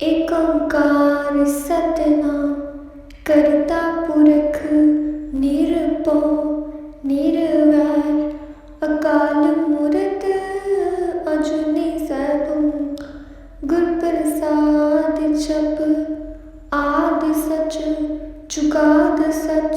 ਏਕ ਓੰਕਾਰ ਸਤਨਾਮ, ਕਰਤਾ ਪੁਰਖ ਨਿਰਭਉ, ਨਿਰਵੈਰ, ਅਕਾਲ ਮੂਰਤ ਅਜੂਨੀ ਸੈਭੰ, ਗੁਰ ਪ੍ਰਸਾਦ ਜਪ ਆਦਿ ਸਚ, ਜੁਗਾਦ ਸਚ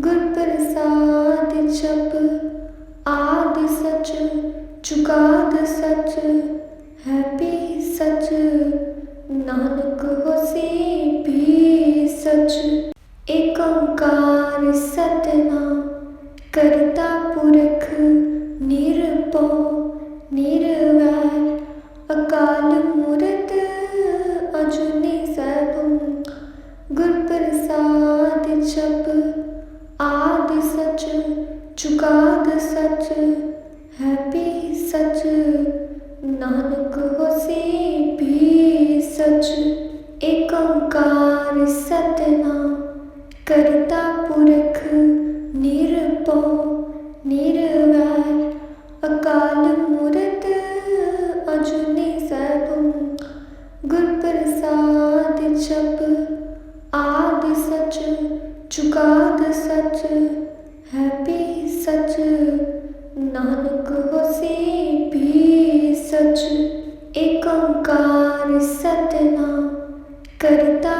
ਗੁਰ ਪ੍ਰਸਾਦ ਜਪ, ਆਦਿ ਸਚ ਜੁਗਾਦ ਸਚ ਹੈ ਵੀ ਸਚ, ਨਾਨਕ ਹੋਸੀ ਭੀ ਸਚ। ਏਕ ਓੰਕਾਰ ਸਤਨਾਮ, ਕਰਤਾ ਪੁਰਖ ਨਿਰਭਉ ਨਿਰਵੈਰ ਵੀ ਏਕ ਓੰਕਾਰ ਸਤਨਾਮ, ਕਰਤਾ ਪੁਰਖ ਨਿਰਭਉ, ਨਿਰਵੈਰ, ਅਕਾਲ ਮੂਰਤ ਅਜੂਨੀ ਸੈਭੰ ਗੁਰ ਪ੍ਰਸਾਦ ਜਪ, ਆਦਿ ਸਚ, ਜੁਗਾਦ ਸਚ, ਹੈਪੀ ਸਚ, ਨਾਨਕ ਹੋਸੀ ਵੀ ਸਚ। ਏਕ ਓੰਕਾਰ ਸਤਨਾਮ ਕਰਤਾ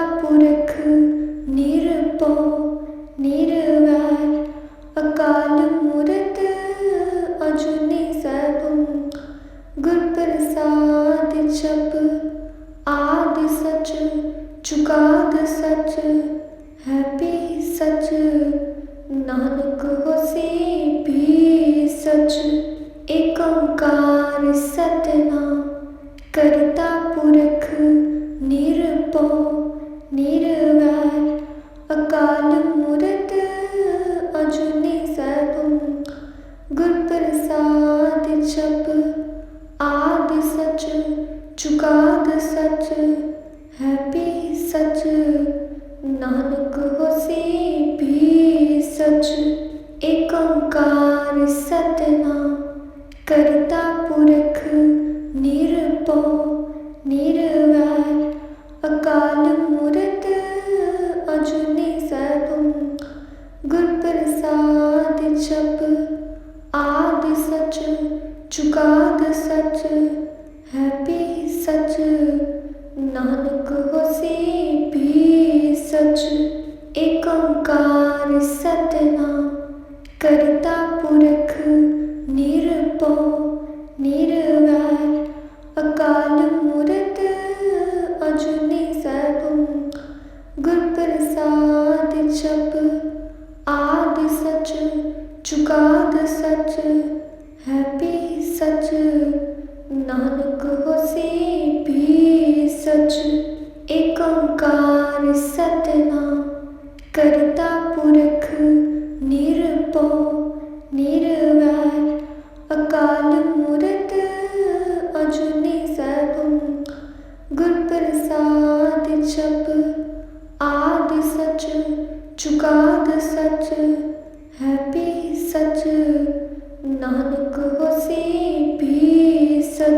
ਓੰਕਾਰ ਸਤਨਾਮ, ਕਰਤਾ ਪੁਰਖ ਨਿਰਭਉ, ਨਿਰਵੈਰ, ਅਕਾਲ ਮੂਰਤ ਅਜੂਨੀ ਸੈਭੰ, ਗੁਰ ਪ੍ਰਸਾਦ ਜਪ ਆਦਿ ਸਚ, ਜੁਗਾਦ ਸਚ, ਹੈ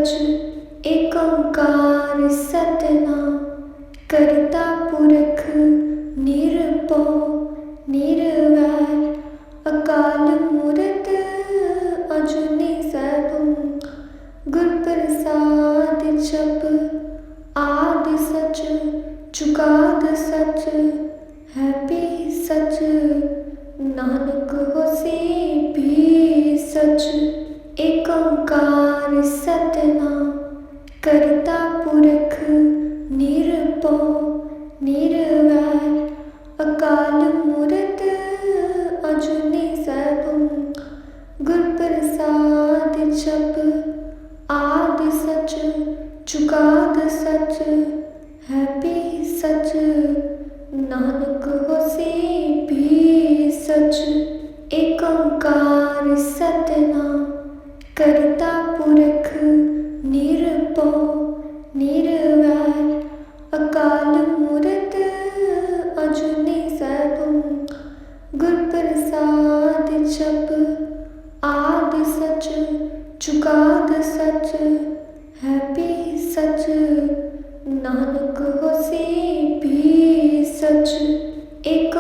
ਵੀ ਸਚ ਏਕ ਓੰਕਾਰ ਸਤਨਾਮ, ਕਰਤਾ ਪੁਰਖ ਨਿਰਭਉ, ਨਿਰਵੈਰ, ਅਕਾਲ ਮੂਰਤ ਅਜੂਨੀ ਸੈਭੰ ਗੁਰ ਪ੍ਰਸਾਦ ਜਪ ਆਦਿ ਸਚ, ਜੁਗਾਦ ਸਚ, ਹੈਪੀ ਸਚ, ਨਾਨਕ ਪੁਰਖ ਨਿਰਭਉ, ਨਿਰਵੈਰ, ਅਕਾਲ ਮੂਰਤ ਅਜੂਨੀ ਸੈਭੰ ਗੁਰ ਪ੍ਰਸਾਦ ਜਪ ਆਦ ਸਚ, ਚੁਕਾਦ ਸਚ, ਹੈਪੀ ਸਚ, ਨਾਨਕ ਹੋਸੀ ਵੀ ਸਚ ਏਕ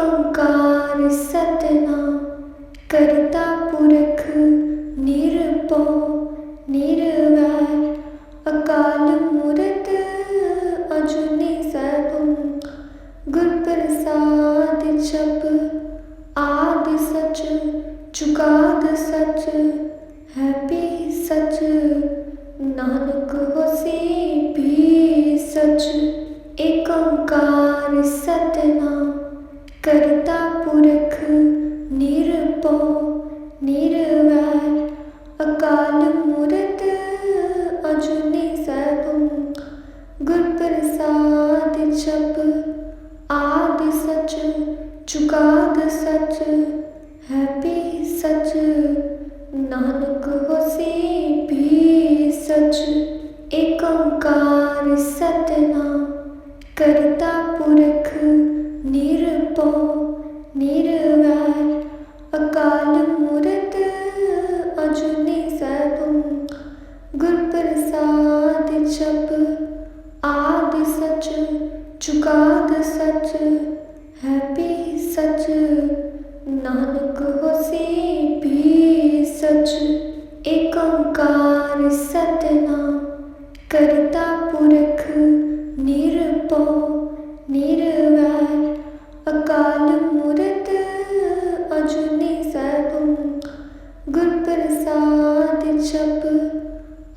ਆਦ ਸਚ ਚੁਕਾਦ ਸਚ, ਹੈ ਵੀ ਸਚ। ਨਾਨਕ ਹੋਸੀ ਵੀ ਸਚ ਏਕ ਓੰਕਾਰ ਸਤਨਾਮ, ਕਰਤਾ ਪੁਰਖ ਕਰਤਾ ਪੁਰਖ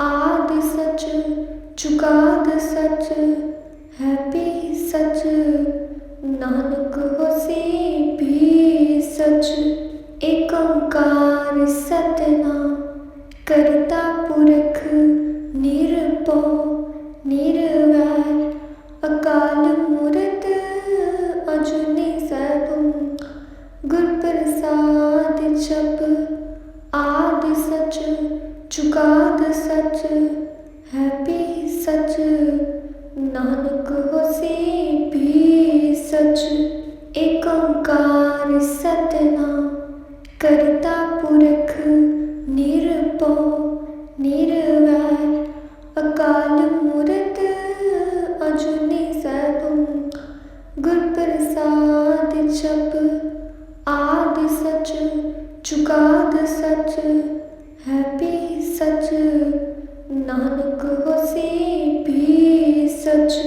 ਆਦ ਸੱਚ ਚੁਕਾਦ ਸੱਚ ਹੈਪੀ ਸੱਚ, ਨਾਨਕ ਹੋਸੀ ਵੀ ਸਚ। ਏਕ ਓੰਕਾਰ ਸਤਨਾਮ, ਕਰਤਾ ਪੁਰਖ ਨਿਰਭਉ, ਨਿਰਵੈਰ। ਅਕਾਲ ਮੂਰਤ ਅਜੂਨੀ ਸੈਭੰ, ਗੁਰ ਪ੍ਰਸਾਦ ਕਰਤਾ ਪੁਰਖ ਨਿਰਭਉ, ਨਿਰਵੈਰ, ਅਕਾਲ ਮੂਰਤ ਅਜੂਨੀ ਸੈਭੰ, ਗੁਰ ਪ੍ਰਸਾਦ ਜਪ ਆਦ ਸਚ, ਚੁਕਾਦ ਸਚ ਹੈ ਸਚ, ਨਾਨਕ ਹੋਸੀ ਵੀ ਸਚ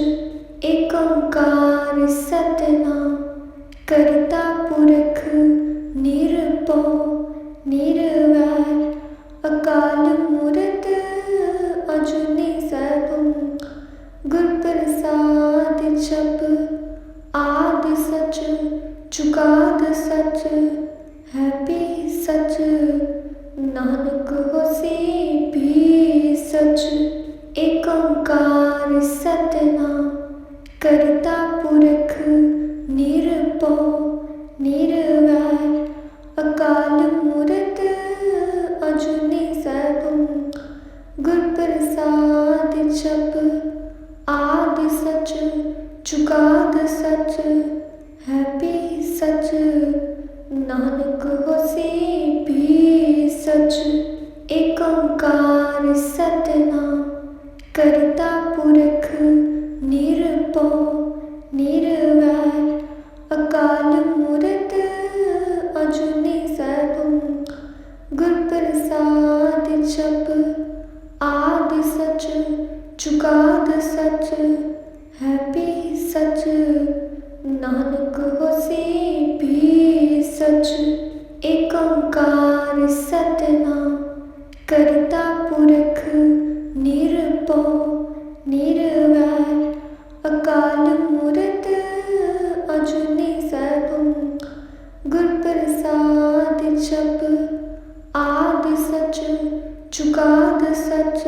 ਏਕ ਓੰਕਾਰ ਸਤਨਾਮ, ਕਰਤਾ ਅਕਾਲ ਮੂਰਤ ਅਜੂਨੀ ਸੈਭੰ, ਗੁਰ ਪ੍ਰਸਾਦ ਜਪ ਆਦ ਸਚ, ਚੁਕਾਦ ਸਚ ਹੈ ਵੀ ਸਚ, ਨਾਨਕ ਹੋਸੀ ਵੀ ਸਚ ਏਕ ਓੰਕਾਰ ਸਤਨਾਮ, ਕਰਤਾ ਪੁਰਖ ਸਚ, ਨਾਨਕ ਹੋਸੀ ਵੀ ਸਚ, ਏਕ ਓੰਕਾਰ ਸਤਨਾਮ। ਕਰਤਾ ਪੁਰਖ ਨਿਰਭਉ, ਨਿਰਵੈਰ, ਅਕਾਲ ਮੂਰਤ ਅਜੂਨੀ ਸੈਭੰ। ਗੁਰ ਪ੍ਰਸਾਦ ਜਪ, ਆਦਿ ਸਚ ਚੁਕਾਦ ਸਚ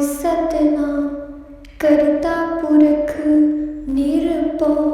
ਸਤਨਾਮ ਕਰਤਾ ਪੁਰਖ ਨਿਰਭਉ ਨਿਰਵੈਰ